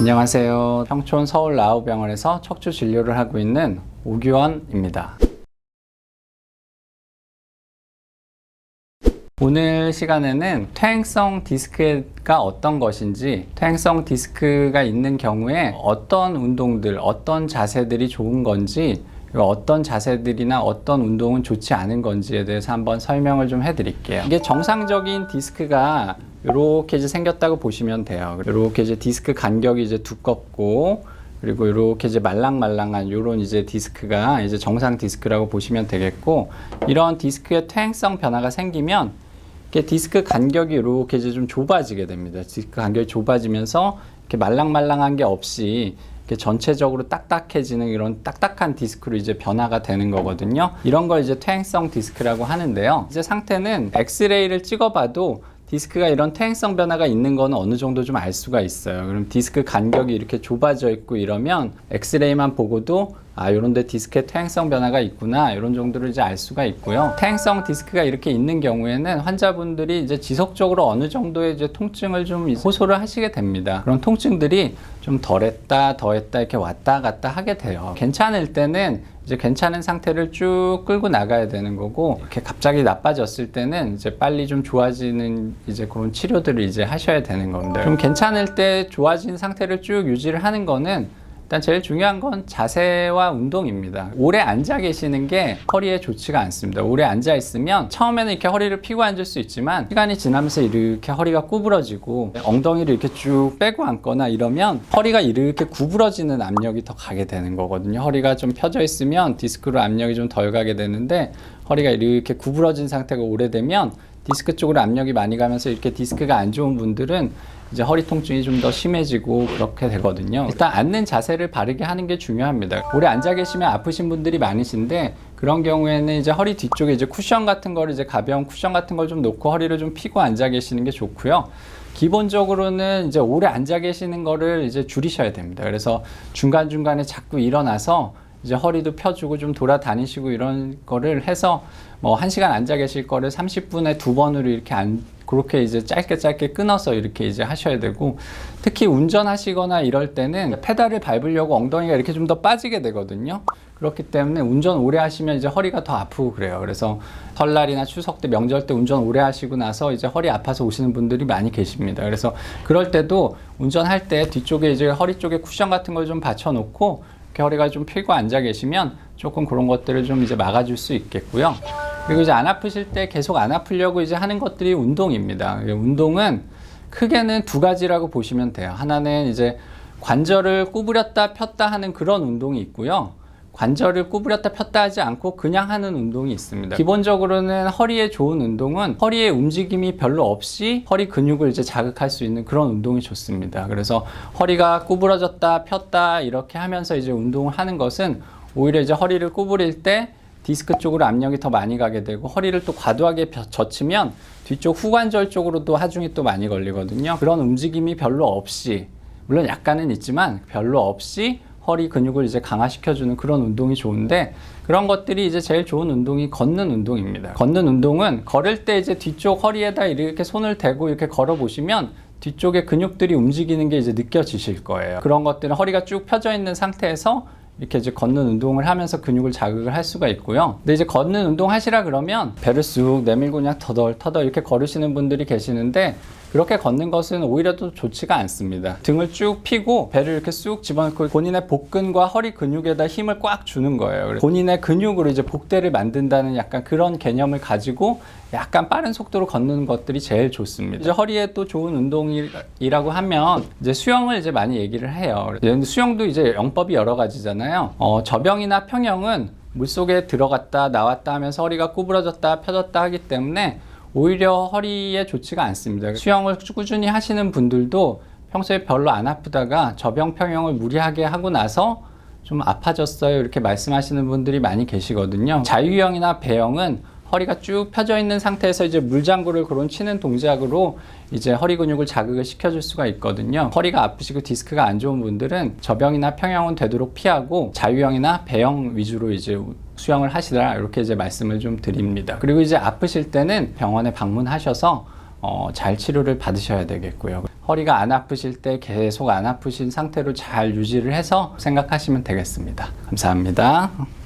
안녕하세요. 평촌 서울 라우병원에서 척추 진료를 하고 있는 오규원입니다. 오늘 시간에는 퇴행성 디스크가 어떤 것인지, 퇴행성 디스크가 있는 경우에 어떤 운동들, 어떤 자세들이 좋은 건지, 어떤 자세들이나 어떤 운동은 좋지 않은 건지에 대해서 한번 설명을 좀 해드릴게요. 이게 정상적인 디스크가 이렇게 이제 생겼다고 보시면 돼요. 이렇게 이제 디스크 간격이 이제 두껍고, 그리고 이렇게 이제 말랑말랑한 이런 이제 디스크가 이제 정상 디스크라고 보시면 되겠고, 이런 디스크의 퇴행성 변화가 생기면 이렇게 디스크 간격이 이렇게 이제 좀 좁아지게 됩니다. 디스크 간격이 좁아지면서 이렇게 말랑말랑한 게 없이 이렇게 전체적으로 딱딱해지는 이런 딱딱한 디스크로 이제 변화가 되는 거거든요. 이런 걸 이제 퇴행성 디스크라고 하는데요. 이제 상태는 엑스레이를 찍어봐도 디스크가 이런 퇴행성 변화가 있는 거는 어느 정도 좀 알 수가 있어요. 그럼 디스크 간격이 이렇게 좁아져 있고 이러면 엑스레이만 보고도 아, 요런 데 디스크에 퇴행성 변화가 있구나. 이런 정도를 이제 알 수가 있고요. 퇴행성 디스크가 이렇게 있는 경우에는 환자분들이 이제 지속적으로 어느 정도의 이제 통증을 좀 호소를 하시게 됩니다. 그런 통증들이 좀 덜했다, 더했다 이렇게 왔다 갔다 하게 돼요. 괜찮을 때는 이제 괜찮은 상태를 쭉 끌고 나가야 되는 거고 이렇게 갑자기 나빠졌을 때는 이제 빨리 좀 좋아지는 이제 그런 치료들을 이제 하셔야 되는 겁니다. 좀 괜찮을 때 좋아진 상태를 쭉 유지를 하는 거는 일단 제일 중요한 건 자세와 운동입니다. 오래 앉아 계시는 게 허리에 좋지가 않습니다. 오래 앉아 있으면 처음에는 이렇게 허리를 펴고 앉을 수 있지만 시간이 지나면서 이렇게 허리가 구부러지고 엉덩이를 이렇게 쭉 빼고 앉거나 이러면 허리가 이렇게 구부러지는 압력이 더 가게 되는 거거든요. 허리가 좀 펴져 있으면 디스크로 압력이 좀 덜 가게 되는데 허리가 이렇게 구부러진 상태가 오래되면 디스크 쪽으로 압력이 많이 가면서 이렇게 디스크가 안 좋은 분들은 이제 허리 통증이 좀 더 심해지고 그렇게 되거든요. 일단 앉는 자세를 바르게 하는 게 중요합니다. 오래 앉아 계시면 아프신 분들이 많으신데 그런 경우에는 이제 허리 뒤쪽에 이제 쿠션 같은 거를 이제 가벼운 쿠션 같은 걸 좀 놓고 허리를 좀 피고 앉아 계시는 게 좋고요. 기본적으로는 이제 오래 앉아 계시는 거를 이제 줄이셔야 됩니다. 그래서 중간중간에 자꾸 일어나서 이제 허리도 펴주고 좀 돌아다니시고 이런 거를 해서 뭐한 시간 앉아 계실 거를 30분에 두 번으로 이렇게 안 그렇게 이제 짧게 짧게 끊어서 이렇게 이제 하셔야 되고 특히 운전하시거나 이럴 때는 페달을 밟으려고 엉덩이가 이렇게 좀 더 빠지게 되거든요. 그렇기 때문에 운전 오래 하시면 이제 허리가 더 아프고 그래요. 그래서 설날이나 추석 때 명절 때 운전 오래 하시고 나서 이제 허리 아파서 오시는 분들이 많이 계십니다. 그래서 그럴 때도 운전할 때 뒤쪽에 이제 허리 쪽에 쿠션 같은 걸 좀 받쳐 놓고 허리가 좀 펴고 앉아 계시면 조금 그런 것들을 좀 이제 막아줄 수 있겠고요. 그리고 이제 안 아프실 때 계속 안 아프려고 이제 하는 것들이 운동입니다. 운동은 크게는 두 가지라고 보시면 돼요. 하나는 이제 관절을 구부렸다 폈다 하는 그런 운동이 있고요. 관절을 구부렸다 폈다 하지 않고 그냥 하는 운동이 있습니다. 기본적으로는 허리에 좋은 운동은 허리의 움직임이 별로 없이 허리 근육을 이제 자극할 수 있는 그런 운동이 좋습니다. 그래서 허리가 구부러졌다 폈다 이렇게 하면서 이제 운동을 하는 것은 오히려 이제 허리를 구부릴 때 디스크 쪽으로 압력이 더 많이 가게 되고 허리를 또 과도하게 벼- 젖히면 뒤쪽 후관절 쪽으로도 하중이 또 많이 걸리거든요. 그런 움직임이 별로 없이 물론 약간은 있지만 별로 없이 허리 근육을 이제 강화시켜주는 그런 운동이 좋은데 그런 것들이 이제 제일 좋은 운동이 걷는 운동입니다. 걷는 운동은 걸을 때 이제 뒤쪽 허리에다 이렇게 손을 대고 이렇게 걸어 보시면 뒤쪽에 근육들이 움직이는 게 이제 느껴지실 거예요. 그런 것들은 허리가 쭉 펴져 있는 상태에서 이렇게 이제 걷는 운동을 하면서 근육을 자극을 할 수가 있고요. 근데 이제 걷는 운동 하시라 그러면 배를 쑥 내밀고 그냥 터덜 터덜 이렇게 걸으시는 분들이 계시는데 그렇게 걷는 것은 오히려 또 좋지가 않습니다. 등을 쭉 펴고 배를 이렇게 쑥 집어넣고 본인의 복근과 허리 근육에다 힘을 꽉 주는 거예요. 본인의 근육으로 이제 복대를 만든다는 약간 그런 개념을 가지고 약간 빠른 속도로 걷는 것들이 제일 좋습니다. 이제 허리에 또 좋은 운동이라고 하면 이제 수영을 이제 많이 얘기를 해요. 수영도 이제 영법이 여러 가지잖아요. 어, 저병이나 평영은 물속에 들어갔다 나왔다 하면서 허리가 구부러졌다 펴졌다 하기 때문에 오히려 허리에 좋지가 않습니다. 수영을 꾸준히 하시는 분들도 평소에 별로 안 아프다가 저병 평형을 무리하게 하고 나서 좀 아파졌어요. 이렇게 말씀하시는 분들이 많이 계시거든요. 자유형이나 배영은 허리가 쭉 펴져 있는 상태에서 이제 물장구를 그런 치는 동작으로 이제 허리 근육을 자극을 시켜줄 수가 있거든요. 허리가 아프시고 디스크가 안 좋은 분들은 저병이나 평형은 되도록 피하고 자유형이나 배영 위주로 이제 수영을 하시라 이렇게 이제 말씀을 좀 드립니다. 그리고 이제 아프실 때는 병원에 방문하셔서 어, 잘 치료를 받으셔야 되겠고요. 허리가 안 아프실 때 계속 안 아프신 상태로 잘 유지를 해서 생각하시면 되겠습니다. 감사합니다.